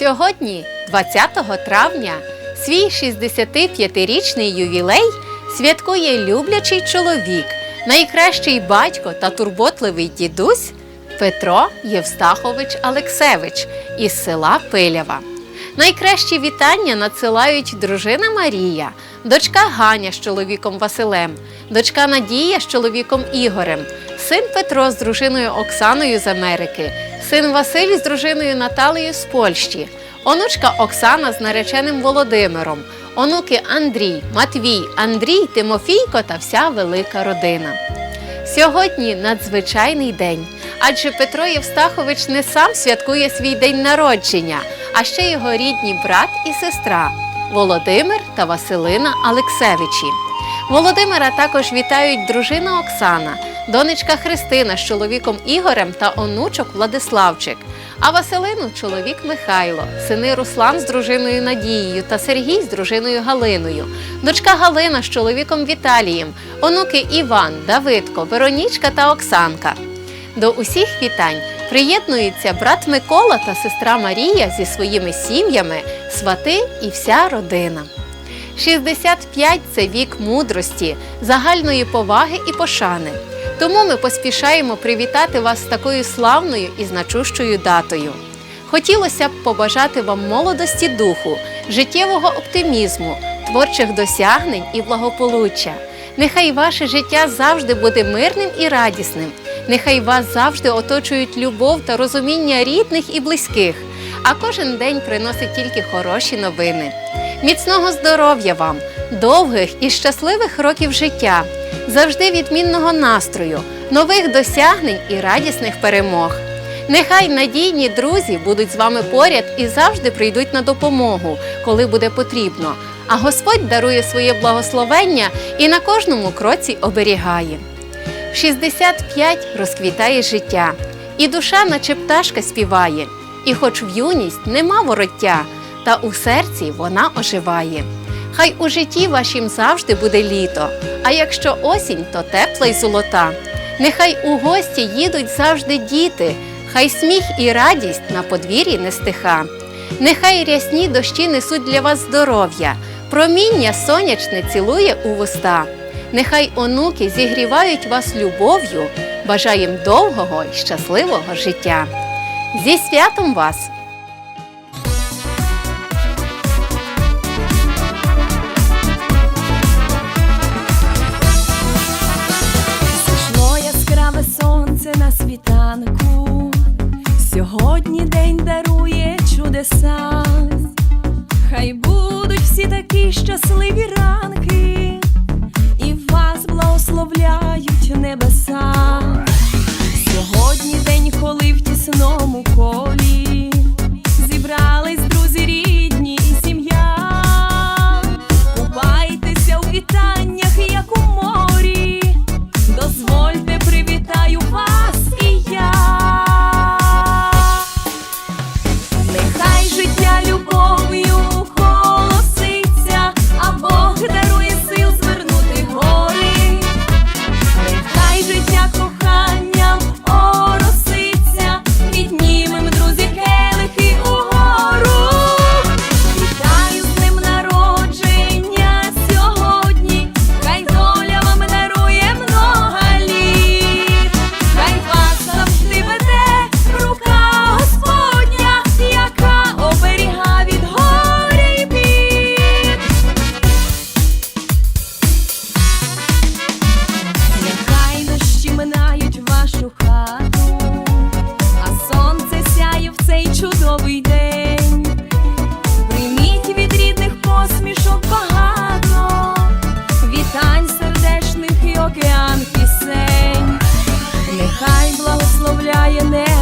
Сьогодні, 20 травня, свій 65-річний ювілей святкує люблячий чоловік, найкращий батько та турботливий дідусь Петро Євстахович Алексевич із села Пилява. Найкращі вітання надсилають дружина Марія, дочка Ганя з чоловіком Василем, дочка Надія з чоловіком Ігорем, син Петро з дружиною Оксаною з Америки, син Василь з дружиною Наталією з Польщі, онучка Оксана з нареченим Володимиром, онуки Андрій, Матвій, Андрій, Тимофійко та вся велика родина. Сьогодні надзвичайний день, адже Петро Євстахович не сам святкує свій день народження, а ще його рідні брат і сестра Володимир та Василина Алексевичі. Володимира також вітають дружина Оксана, донечка Христина з чоловіком Ігорем та онучок Владиславчик. А Василину чоловік Михайло, сини Руслан з дружиною Надією та Сергій з дружиною Галиною, дочка Галина з чоловіком Віталієм, онуки Іван, Давидко, Веронічка та Оксанка. До усіх вітань приєднуються брат Микола та сестра Марія зі своїми сім'ями, свати і вся родина. 65 – це вік мудрості, загальної поваги і пошани. Тому ми поспішаємо привітати вас з такою славною і значущою датою. Хотілося б побажати вам молодості духу, життєвого оптимізму, творчих досягнень і благополуччя. Нехай ваше життя завжди буде мирним і радісним. Нехай вас завжди оточують любов та розуміння рідних і близьких, а кожен день приносить тільки хороші новини. Міцного здоров'я вам, довгих і щасливих років життя, завжди відмінного настрою, нових досягнень і радісних перемог. Нехай надійні друзі будуть з вами поряд і завжди прийдуть на допомогу, коли буде потрібно. А Господь дарує своє благословення і на кожному кроці оберігає. В 65 розквітає життя, і душа, наче пташка, співає, і хоч в юність нема вороття, та у серці вона оживає. Хай у житті вашім завжди буде літо, а якщо осінь, то тепла й золота. Нехай у гості їдуть завжди діти, хай сміх і радість на подвір'ї не стиха. Нехай рясні дощі несуть для вас здоров'я, проміння сонячне цілує у вуста. Нехай онуки зігрівають вас любов'ю, бажаєм довгого й щасливого життя. Зі святом вас! Зійшло яскраве сонце на світанку. Сьогодні день дарує чудеса. Хай будуть всі такі щасливі життя благословляє небо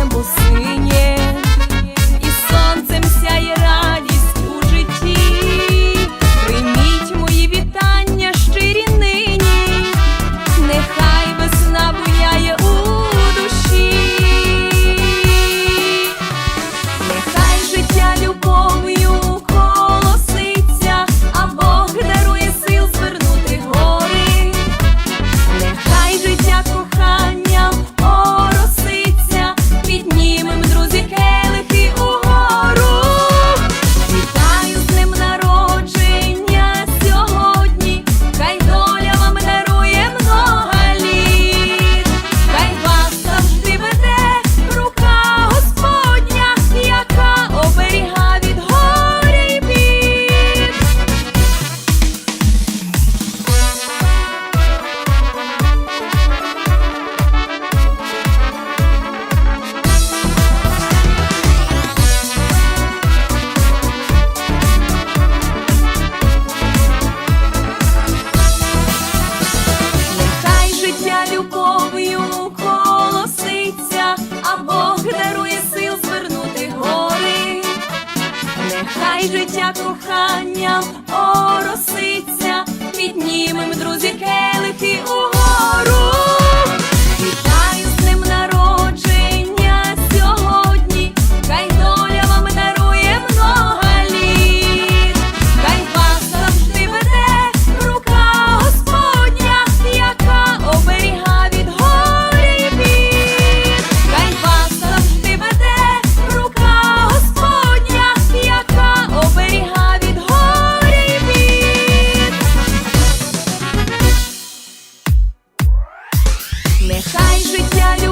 хай життя коханням ороситься, піднімем друзі келихи угору. we tell you.